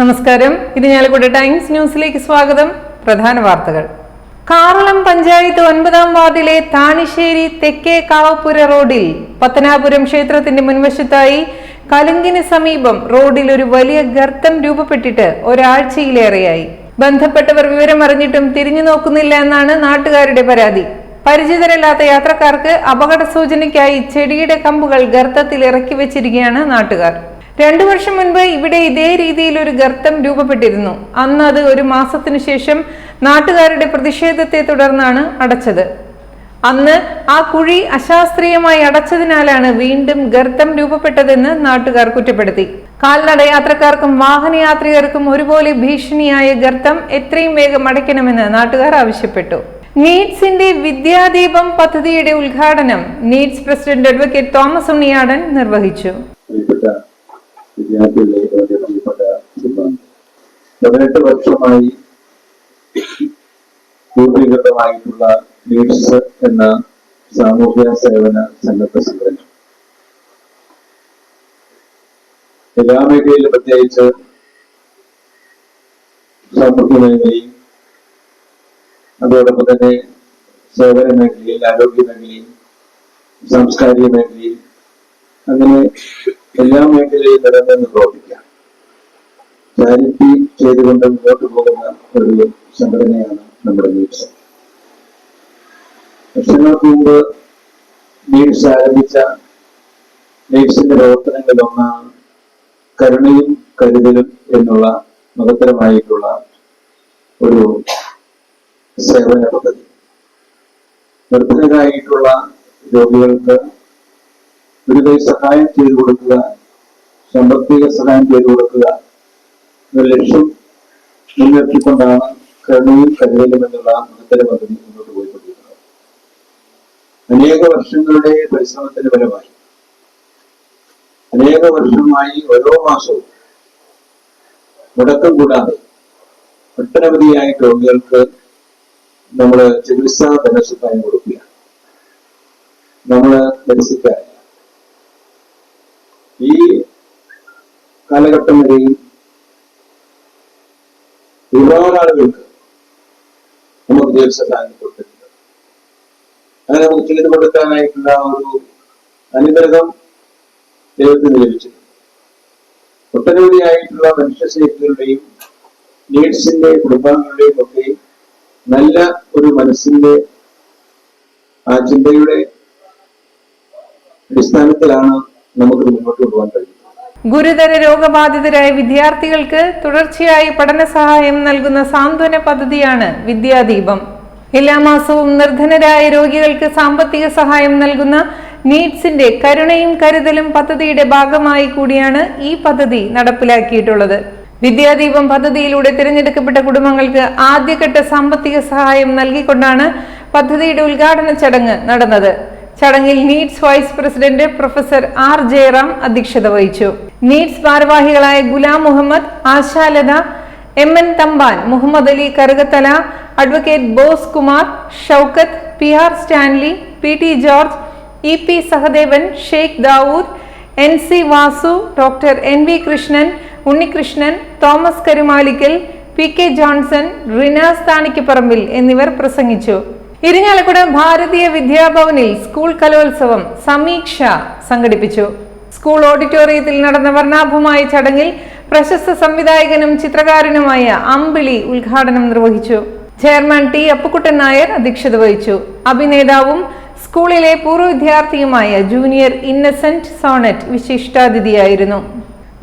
നമസ്കാരം. ഇത് ഞാലക്കുട ടൈംസ് ന്യൂസിലേക്ക് സ്വാഗതം. പ്രധാന വാർത്തകൾ. കാറളം പഞ്ചായത്ത് ഒൻപതാം വാർഡിലെ താണിശ്ശേരി തെക്കേ കാവപ്പുര റോഡിൽ പത്തനാപുരം ക്ഷേത്രത്തിന്റെ മുൻവശത്തായി കലുങ്കിന് സമീപം റോഡിൽ ഒരു വലിയ ഗർത്തം രൂപപ്പെട്ടിട്ട് ഒരാഴ്ചയിലേറെയായി. ബന്ധപ്പെട്ടവർ വിവരം അറിഞ്ഞിട്ടും തിരിഞ്ഞു നോക്കുന്നില്ല എന്നാണ് നാട്ടുകാരുടെ പരാതി. പരിചിതരല്ലാത്ത യാത്രക്കാർക്ക് അപകട സൂചനയ്ക്കായി ചെടിയുടെ കമ്പുകൾ ഗർത്തത്തിൽ ഇറക്കി വെച്ചിരിക്കുകയാണ് നാട്ടുകാർ. രണ്ടു വർഷം മുൻപ് ഇവിടെ ഇതേ രീതിയിൽ ഒരു ഗർത്തം രൂപപ്പെട്ടിരുന്നു. അന്ന് അത് ഒരു മാസത്തിനു ശേഷം നാട്ടുകാരുടെ പ്രതിഷേധത്തെ തുടർന്നാണ് അടച്ചത്. അന്ന് ആ കുഴി അശാസ്ത്രീയമായി അടച്ചതിനാലാണ് വീണ്ടും ഗർത്തം രൂപപ്പെട്ടതെന്ന് നാട്ടുകാർ കുറ്റപ്പെടുത്തി. കാൽനട യാത്രക്കാർക്കും വാഹനയാത്രികർക്കും ഒരുപോലെ ഭീഷണിയായ ഗർത്തം എത്രയും വേഗം അടയ്ക്കണമെന്ന് നാട്ടുകാർ ആവശ്യപ്പെട്ടു. നീറ്റ്സിന്റെ വിദ്യാദീപം പദ്ധതിയുടെ ഉദ്ഘാടനം നീറ്റ്സ് പ്രസിഡന്റ് അഡ്വക്കേറ്റ് തോമസ് ഉണ്ണിയാടൻ നിർവഹിച്ചു. വിദ്യാർത്ഥികളെ വളരെ പ്രിയപ്പെട്ട. പതിനെട്ട് വർഷമായി രൂപീകൃതമായിട്ടുള്ള ലീഡ്സ് എന്ന സാമൂഹ്യ സേവന സന്നദ്ധ സംഘടന എല്ലാ മേഖലയിലും പ്രത്യേകിച്ച് സാമ്പത്തിക മേഖലയും അതോടൊപ്പം തന്നെ സേവന മേഖലയിൽ ആരോഗ്യ മേഖലയിൽ സാംസ്കാരിക മേഖലയിൽ അങ്ങനെ എല്ലാ മേഖലയിലും നിലനിന്ന് പ്രവർത്തിക്കാം. ചാരിറ്റി ചെയ്തുകൊണ്ട് മുന്നോട്ട് പോകുന്ന ഒരു സംഘടനയാണ് നമ്മുടെ നീഡ്സ് വർഷങ്ങൾക്ക് മുമ്പ് നീഡ്സ് ആരംഭിച്ച നീഡ്സിന്റെ പ്രവർത്തനങ്ങളിൽ ഒന്നാണ് കരുണയും കരുതലും എന്നുള്ള മഹത്തരമായിട്ടുള്ള ഒരു സേവന പദ്ധതി. നിർദ്ധനരായിട്ടുള്ള രോഗികൾക്ക് ഒരു കൈ സഹായം ചെയ്തു കൊടുക്കുക സാമ്പത്തിക സഹായം ചെയ്തു കൊടുക്കുക. എന്ന ലക്ഷ്യം മുൻനിർത്തിക്കൊണ്ടാണ് കരുണയും കരുതലും എന്നുള്ള മഹത്തര പദ്ധതി മുന്നോട്ട് പോയിക്കൊണ്ടിരിക്കുന്നത്. അനേക വർഷങ്ങളുടെ പരിശ്രമത്തിന്റെ ഫലമായി. അനേക വർഷമായി ഓരോ മാസവും മുടക്കം കൂടാതെ ഒട്ടനവധിയായ രോഗികൾക്ക് നമ്മൾ ചികിത്സാ ധനസഹായം കൊടുക്കുകയാണ്. നമ്മൾ നിരസിക്കാറില്ല ഈ കാലഘട്ടം വരെയും ഒരുപാട് ആളുകൾക്ക് നമുക്ക് ദേവസ്വം കൊടുത്തിട്ടുണ്ട് അങ്ങനെ നമുക്ക് ചെയ്തു കൊടുക്കാനായിട്ടുള്ള ഒരു അനുഗ്രഹം ദൈവത്തിന് ലഭിച്ചിട്ടുണ്ട്. ഒട്ടനവധിയായിട്ടുള്ള മനുഷ്യശേഷികളുടെയും നീഡ്സിന്റെ കുടുംബാംഗങ്ങളുടെയും ഒക്കെ നല്ല ഒരു മനസ്സിന്റെ ആ ചിന്തയുടെ അടിസ്ഥാനത്തിലാണ് നമുക്ക് മുന്നോട്ട് കൊണ്ടുപോകാൻ കഴിയും. ഗുരുതര രോഗബാധിതരായ വിദ്യാർത്ഥികൾക്ക് തുടർച്ചയായി പഠന സഹായം നൽകുന്ന സാന്ത്വന പദ്ധതിയാണ് വിദ്യാദീപം. എല്ലാ മാസവും നിർധനരായ രോഗികൾക്ക് സാമ്പത്തിക സഹായം നൽകുന്ന നീഡ്സിന്റെ കരുണയും കരുതലും പദ്ധതിയുടെ ഭാഗമായി കൂടിയാണ് ഈ പദ്ധതി നടപ്പിലാക്കിയിട്ടുള്ളത്. വിദ്യാദീപം പദ്ധതിയിലൂടെ തിരഞ്ഞെടുക്കപ്പെട്ട കുടുംബങ്ങൾക്ക് ആദ്യഘട്ട സാമ്പത്തിക സഹായം നൽകിക്കൊണ്ടാണ് പദ്ധതിയുടെ ഉദ്ഘാടന ചടങ്ങ് നടന്നത്. ചടങ്ങിൽ NEETS vice president professor R Jayaram അധ്യക്ഷത വഹിച്ചു. നീറ്റ്സ് ഭാരവാഹികളായ Gulam Muhammad Ashalatha M N Thampan Muhammad Ali Karukathala advocate Bose Kumar Shoukath P R Stanley P T George E P Sahadevan Sheikh Dawood N C Vasu doctor N V Krishnan Unnikrishnan Thomas Karumalikkal P K Johnson Rinas Thanikkaparambil എന്നിവർ പ്രസംഗിച്ചു. ഇരിങ്ങാലക്കുട ഭാരതീയ വിദ്യാഭവനിൽ school കലോത്സവം സമീക്ഷ സംഘടിപ്പിച്ചു. School ഓഡിറ്റോറിയത്തിൽ നടന്ന വർണാഭമായ ചടങ്ങിൽ പ്രശസ്ത സംവിധായകനും ചിത്രകാരനുമായ അമ്പിളി ഉദ്ഘാടനം നിർവഹിച്ചു. ചെയർമാൻ ടി അപ്പുക്കുട്ടൻ നായർ അധ്യക്ഷത വഹിച്ചു. അഭിനേതാവും സ്കൂളിലെ പൂർവ വിദ്യാർത്ഥിയുമായ ജൂനിയർ ഇന്നസെന്റ് സോണറ്റ് വിശിഷ്ടാതിഥിയായിരുന്നു.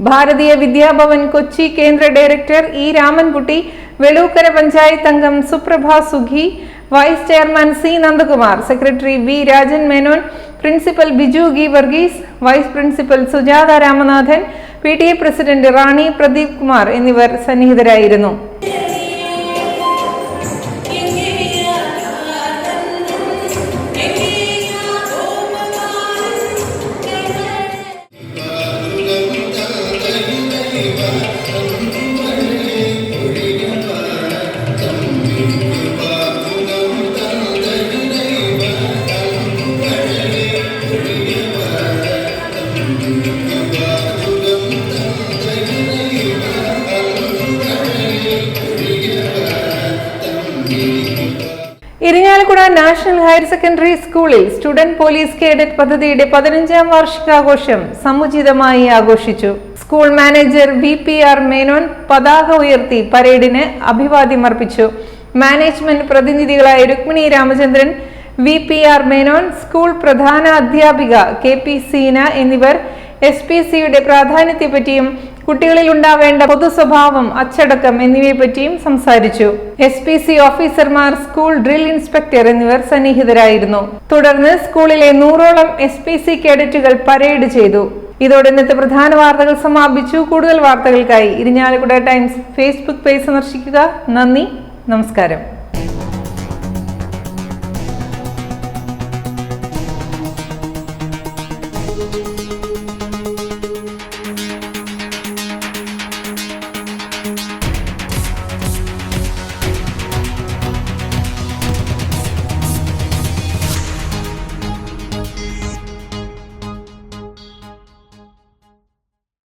ഭാരതീയ വിദ്യാഭവൻ കൊച്ചി കേന്ദ്ര ഡയറക്ടർ ഇ രാമൻകുട്ടി വെളൂക്കര പഞ്ചായത്ത് അംഗം Suprabha Sukhi vice chairman C Nandakumar secretary V Rajan Menon principal Biju GI Varghese vice principal Sujatha Ramanathan P T A president Rani Pradeep Kumar എന്നിവർ സന്നിഹിതരായിരുന്നു ും. ഹയർ സെക്കൻഡറി സ്കൂളിൽ student police cadet പദ്ധതിയുടെ പതിനഞ്ചാം വാർഷികാഘോഷം സമുചിതമായി ആഘോഷിച്ചു. School manager V P R Menon പതാക ഉയർത്തി പരേഡിന് അഭിവാദ്യം അർപ്പിച്ചു. Management പ്രതിനിധികളായ Rukmini Ramachandran V P R Menon school പ്രധാന അധ്യാപിക കെ പി സീന എന്നിവർ എസ് പി സിയുടെ പ്രാധാന്യത്തെപ്പറ്റിയും കുട്ടികളിൽ ഉണ്ടാവേണ്ട പൊതു സ്വഭാവം അച്ചടക്കം എന്നിവയെപ്പറ്റിയും സംസാരിച്ചു. എസ് പി സി ഓഫീസർമാർ സ്കൂൾ ഡ്രിൽ ഇൻസ്പെക്ടർ എന്നിവർ സന്നിഹിതരായിരുന്നു. തുടർന്ന് സ്കൂളിലെ നൂറോളം എസ് പി സി കേഡറ്റുകൾ പരേഡ് ചെയ്തു. ഇതോടെ ഇന്നത്തെ പ്രധാന വാർത്തകൾ സമാപിച്ചു. കൂടുതൽ വാർത്തകൾക്കായി ഇരിഞ്ഞാലക്കുട ടൈംസ് ഫേസ്ബുക്ക് പേജ് സന്ദർശിക്കുക. നന്ദി. നമസ്കാരം.